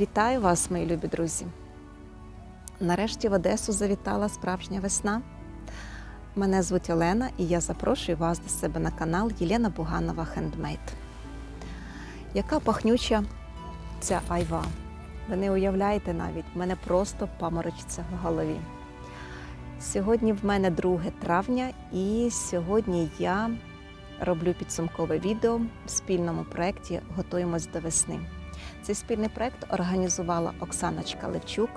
Вітаю вас, мої любі друзі. Нарешті в Одесу завітала справжня весна. Мене звуть Олена і я запрошую вас до себе на канал Єлена Буганова Хендмейд. Яка пахнюча ця айва. Ви не уявляєте навіть, в мене просто паморочиться в голові. Сьогодні в мене 2 травня, і сьогодні я роблю підсумкове відео в спільному проєкті Готуємось до весни. Цей спільний проєкт організувала Оксаночка Левчук.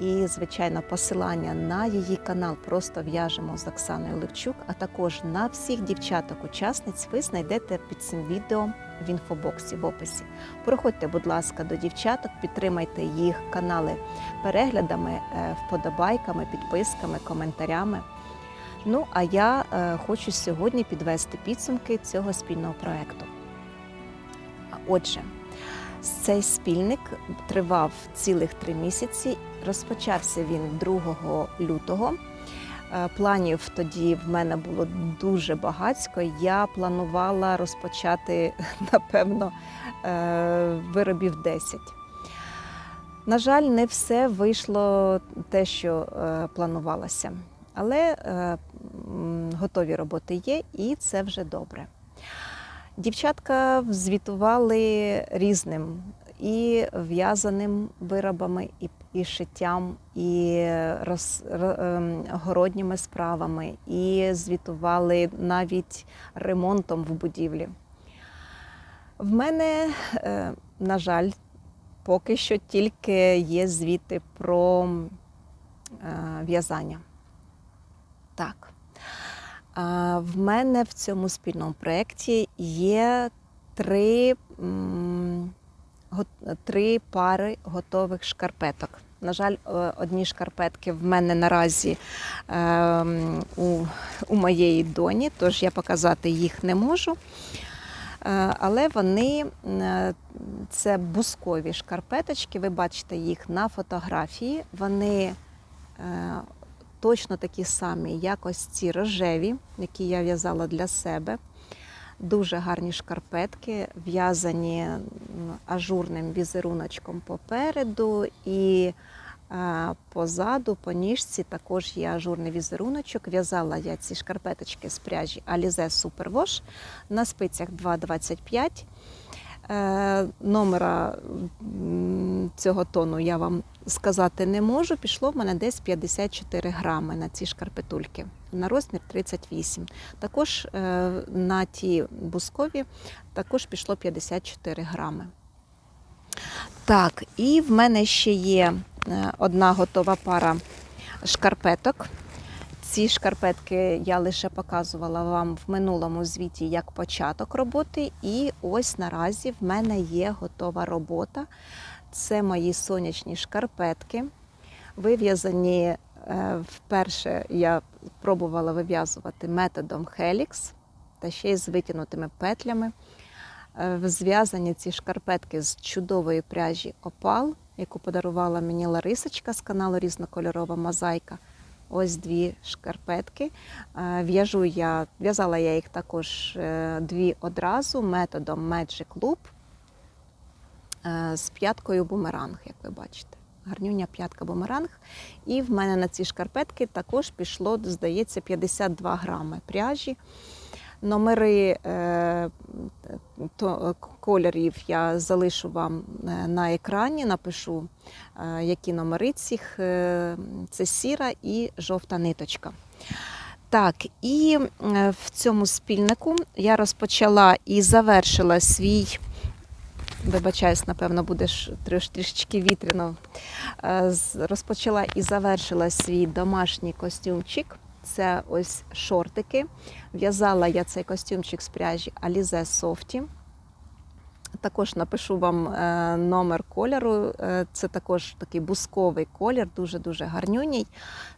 І, звичайно, посилання на її канал просто в'яжемо з Оксаною Левчук, а також на всіх дівчаток-учасниць ви знайдете під цим відео в інфобоксі в описі. Проходьте, будь ласка, до дівчаток, підтримайте їх канали переглядами, е, вподобайками, підписками, коментарями. Ну, а я е, хочу сьогодні підвести підсумки цього спільного проєкту. Отже, цей спільник тривав цілих три місяці. Розпочався він 2 лютого. Е, Планів тоді в мене було дуже багатько. Я планувала розпочати, напевно, е, виробів 10. На жаль, не все вийшло те, що е, планувалося. Але готові роботи є, і це вже добре. Дівчатка звітували різним і в'язаним виробами, і, і шиттям, і роз, ро- ем, городніми справами, і звітували навіть ремонтом в будівлі. В мене, е, на жаль, поки що тільки є звіти про е, в'язання. Так. В мене в цьому спільному проєкті є три, три пари готових шкарпеток. На жаль, одні шкарпетки в мене наразі е, у, у моєї доні, тож я показати їх не можу. Е, Але вони е, це бускові шкарпеточки. Ви бачите їх на фотографії. Вони е, точно такі самі, як ось ці рожеві, які я в'язала для себе. Дуже гарні шкарпетки, в'язані ажурним візеруночком попереду і е, позаду, по ніжці також є ажурний візеруночок. В'язала я ці шкарпеточки з пряжі Alize Superwash на спицях 2,25. Е, Номера цього тону я вам сказати не можу. Пішло в мене десь 54 грами на ці шкарпетульки на розмір 38. Також е, на ті бускові також пішло 54 грами. Так, і в мене ще є е, одна готова пара шкарпеток. Ці шкарпетки я лише показувала вам в минулому звіті як початок роботи. І ось наразі в мене є готова робота. Це мої сонячні шкарпетки. Вив'язані е, вперше я пробувала вив'язувати методом Helix та ще й з витягнутими петлями. Е, Зв'язані ці шкарпетки з чудової пряжі Опал, яку подарувала мені Ларисочка з каналу Різнокольорова мозаїка. Ось дві шкарпетки. Е, В'яжу я, в'язала я їх також е, дві одразу методом Magic Loop е, з п'яткою бумеранг, як ви бачите. Гарнюня п'ятка бумеранг. І в мене на ці шкарпетки також пішло, здається, 52 грами пряжі. Номери е, то, кольорів я залишу вам е, на екрані, напишу, е, які номери цих. Це сіра і жовта ниточка. Так, і в цьому спільнику я розпочала і завершила свій. Вибачаюсь, напевно, буде трішечки вітряно. Розпочала і завершила свій домашній костюмчик. Це ось шортики. В'язала я цей костюмчик з пряжі Alize Softy. Також напишу вам е, номер кольору. Е, Це також такий бусковий колір, дуже-дуже гарнюній.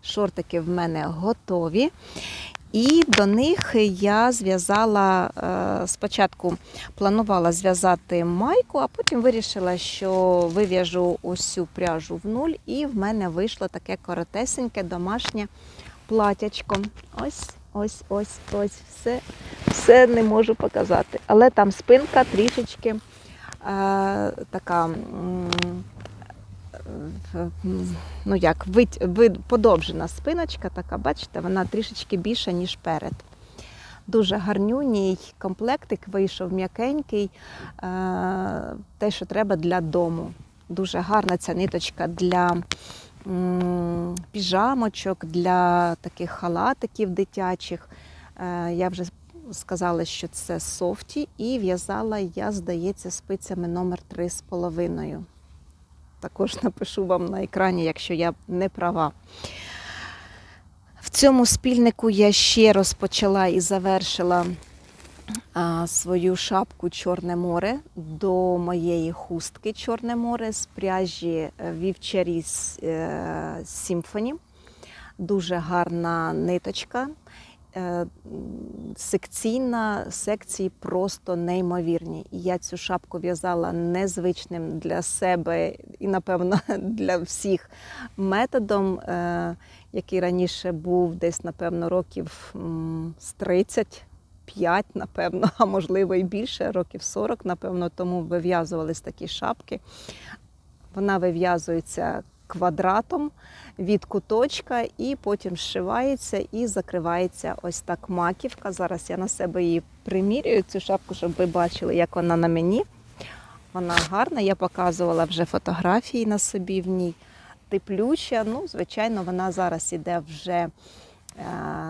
Шортики в мене готові. І до них я зв'язала е, спочатку планувала зв'язати майку, а потім вирішила, що вив'яжу усю пряжу в нуль, і в мене вийшло таке коротесеньке домашнє платячко. Ось, ось, ось, ось, все, все не можу показати. Але там спинка трішечки така. е, м, Ну як, вить, вид, подовжена спиночка, така, бачите, вона трішечки більша, ніж перед. Дуже гарнюній комплектик вийшов м'якенький, е, те, що треба для дому. Дуже гарна ця ниточка для піжамочок, для таких халатиків дитячих. Е, Я вже сказала, що це софті, і в'язала я, здається, спицями номер 3,5. Також напишу вам на екрані, якщо я не права. В цьому спільнику я ще розпочала і завершила свою шапку Чорне море до моєї хустки Чорне море з пряжі е, Вівчарі е, Сімфоні. Дуже гарна ниточка. Е, секційна секції просто неймовірні. Я цю шапку в'язала незвичним для себе і, напевно, для всіх методом, який раніше був десь, напевно, років з 30. 5, напевно, а можливо і більше, років 40, напевно, тому вив'язувались такі шапки. Вона вив'язується квадратом від куточка і потім зшивається і закривається ось так маківка. Зараз я на себе її примірюю, цю шапку, щоб ви бачили, як вона на мені. Вона гарна, я показувала вже фотографії на собі в ній. Теплюча, ну, звичайно, вона зараз іде вже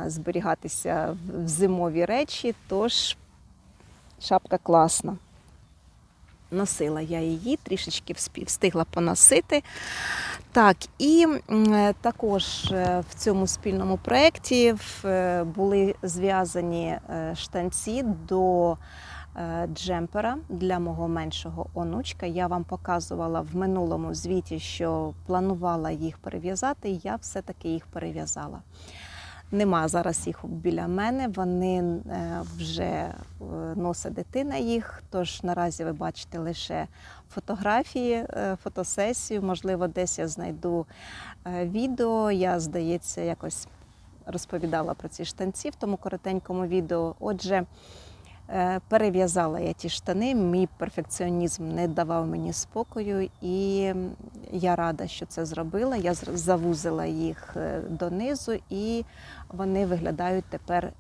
зберігатися в- зимові речі, тож шапка класна. Носила я її, трішечки встигла поносити. Так, і е, також е, в цьому спільному проєкті е, були зв'язані е, штанці до е, джемпера для мого меншого онучка. Я вам показувала в минулому звіті, що планувала їх перев'язати, я все-таки їх перев'язала. Нема зараз їх біля мене, вони е, вже е, носить дитина їх. Тож наразі ви бачите лише фотографії, е, фотосесію. Можливо, десь я знайду відео. Я, здається, якось розповідала про ці штанці в тому коротенькому відео. Отже, перев'язала я ті штани. Мій перфекціонізм не давав мені спокою, і я рада, що це зробила. Я завузила їх е, донизу, і вони виглядають тепер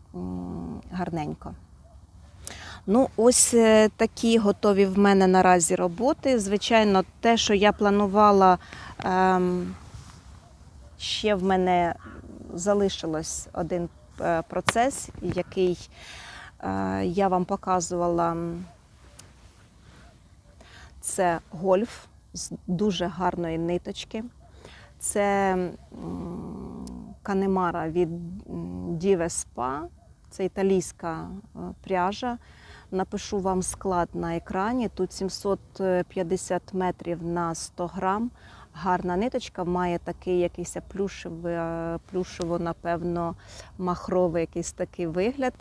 гарненько. Ну, ось е, такі готові в мене наразі роботи. Звичайно, те, що я планувала, ем, ще в мене залишилось один е, процес, який е, я вам показувала. Це гольф з дуже гарної ниточки. Це канемара від Dive Spa, це італійська е, пряжа. Напишу вам склад на екрані. Тут 750 метрів на 100 грам. Гарна ниточка, має такий якийсь плюшевий, е, плюшево, напевно, махровий якийсь такий вигляд.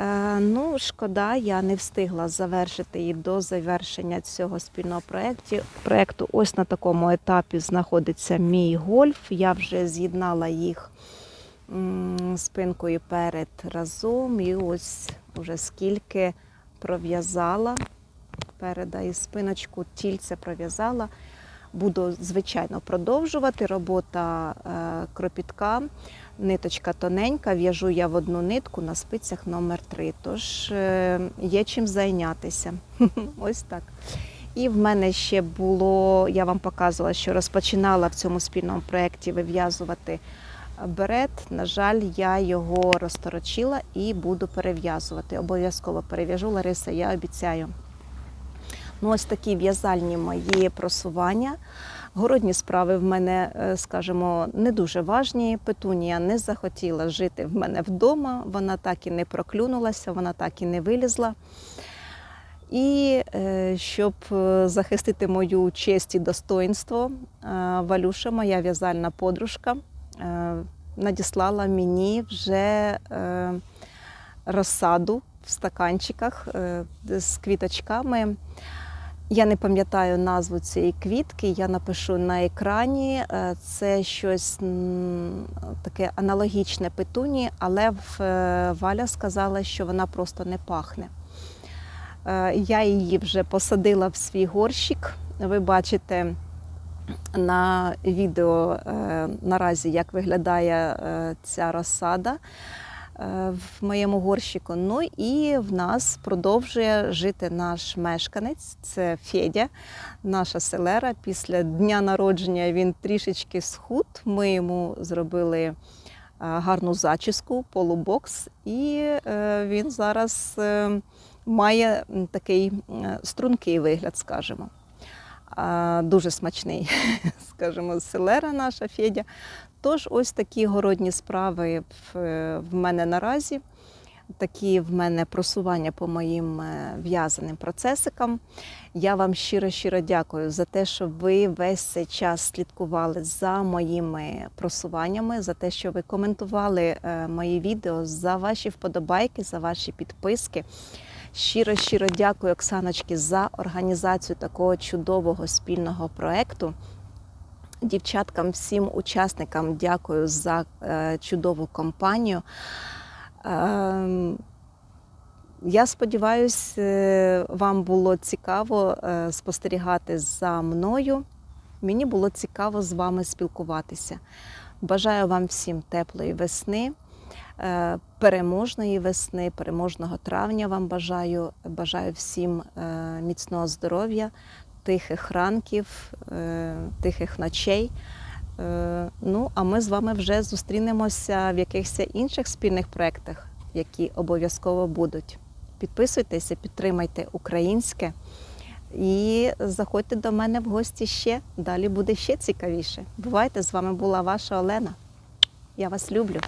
Е, Ну, шкода, я не встигла завершити її до завершення цього спільного проєкту. проєкту. Ось на такому етапі знаходиться мій гольф. Я вже з'єднала їх спинкою перед разом. І ось уже скільки пров'язала переда і спиночку, тільце пров'язала. Буду, звичайно, продовжувати. Робота е, кропітка, ниточка тоненька, в'яжу я в одну нитку на спицях номер 3 Тож е, є чим зайнятися. Ось так. І в мене ще було, я вам показувала, що розпочинала в цьому спільному проєкті вив'язувати берет. На жаль, я його розторочила і буду перев'язувати. Обов'язково перев'яжу Лариса, я обіцяю. Ну, ось такі в'язальні мої просування. Городні справи в мене, е, скажімо, не дуже важні. Петунія не захотіла жити в мене вдома. Вона так і не проклюнулася, вона так і не вилізла. І е, щоб е, захистити мою честь і достоинство, Валюша, моя в'язальна подружка, надіслала мені вже розсаду в стаканчиках з квіточками. Я не пам'ятаю назву цієї квітки, я напишу на екрані. Е, Це щось таке аналогічне петуні, але е, Валя сказала, що вона просто не пахне. Е, Я її вже посадила в свій горщик. Ви бачите на відео наразі, як виглядає ця розсада в моєму горщику. Ну і в нас продовжує жити наш мешканець, це Федя, наша селера. Після дня народження він трішечки схуд. Ми йому зробили е, гарну зачіску, полубокс, і е, він зараз е, має такий е, стрункий вигляд, скажімо. Дуже смачний, скажімо, селера наша Федя. Тож ось такі городні справи в, в мене наразі. Такі в мене просування по моїм е, в'язаним процесикам. Я вам щиро-щиро дякую за те, що ви весь цей час слідкували за моїми просуваннями, за те, що ви коментували е, мої відео, за ваші вподобайки, за ваші підписки. Щиро, щиро дякую, Оксаночки, за організацію такого чудового спільного проекту. Дівчаткам, всім учасникам дякую за е, чудову компанію. Ем, я сподіваюся, вам було цікаво е, спостерігати за мною. Мені було цікаво з вами спілкуватися. Бажаю вам всім теплої весни, е, переможної весни, переможного травня вам бажаю. Бажаю всім е, міцного здоров'я, тихих ранків, е, тихих ночей. Е, Ну, а ми з вами вже зустрінемося в якихось інших спільних проєктах, які обов'язково будуть. Підписуйтеся, підтримайте українське і заходьте до мене в гості ще. Далі буде ще цікавіше. Бувайте, з вами була ваша Олена. Я вас люблю.